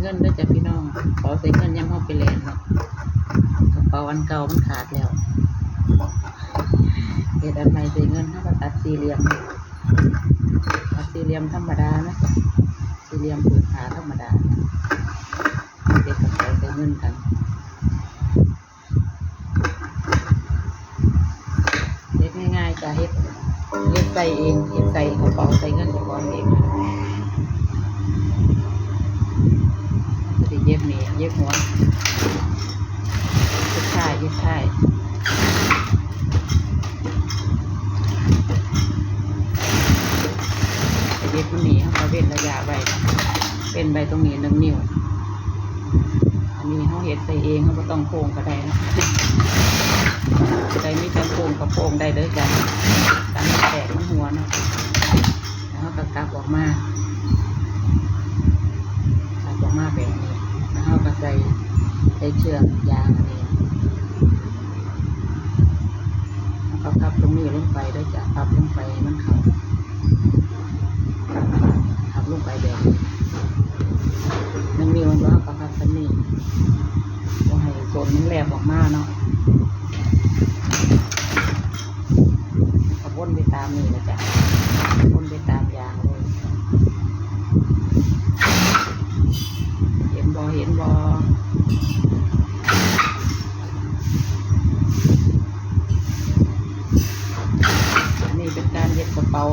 เงินด้วยจ้ะพี่น้องกระเป๋าใส่เงินยังเข้าไปแลนเนาะกระเป๋าอันเก่ามันขาดแล้วเฮ็ดอันใหม่ใส่เงินเท่ากับตัดสี่เหลี่ยมตัดสี่เหลี่ยมธรรมดานะสี่เหลี่ยมผืนผาธรรมดาเด็กกระเป๋าใส่เงินกันเฮ็ดง่ายๆจ้ะเฮ็ดเฮ็ดใส่เองเฮ็ดใส่กระเป๋าใส่เงินเจ้าของเอง จะ เย็บเมเย็บหัวเย็บท่ายเย็บท่ายเย็บตรงนี้เขาเว้นระยะไว้เป็นใบตรงนี้หนึ่งนิ้วอันนี้เขาเห็ดใส่เองเขาก็ต้องโค้งก็ได้นะได้มีแต่โค้งกับโค้งได้เลยจ้ะ เชือกยางอันนี้แล้วก็พับตรงนี้ลงไปด้วยจะพับลงไปมันเขาพับลงไปแบบมันมีวันว่าก็พับตันนี้ก็ให้โซนมันแหลบออกมาเนาะก็วนไปตามนี่นะจ๊ะวนไปตามยางเลยเห็นบอเห็นบอนนี้เป็นการ เป๋า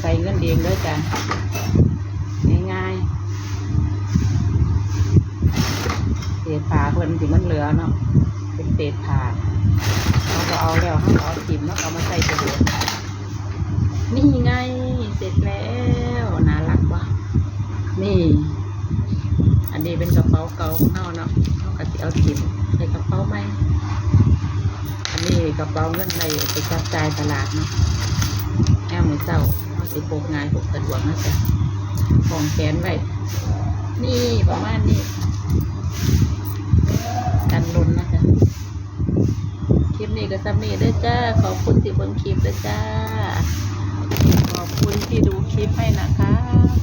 ใส่เงินเองด้วยจ้ะง่ายๆเศษผ้าเพิ่นที่มันเหลือเนาะเป็นเศษผ้าเขาก็เอาแล้วเขาก็เอาจิ้มแล้วเอามาใส่กระโดดนี่ไงเสร็จแล้วน่ารักวะนี่ อันนี้เป็นกระเป๋าเก่าของเราเนาะเราก็สิเอาถิ่มใส่กระเป๋าไหมอันนี้กระเป๋าเงินในไปจับจ่ายตลาดเนาะ สิพกง่ายพกสะดวกนะจ๊ะของแขนไว้นี่ประมาณนี้กันลุนนะจ๊ะคลิปนี้ก็ซ้ำนี้เด้อจ้าขอบคุณที่เบิ่งคลิปด้อจ้าขอบคุณที่ดูคลิปให้นะคะ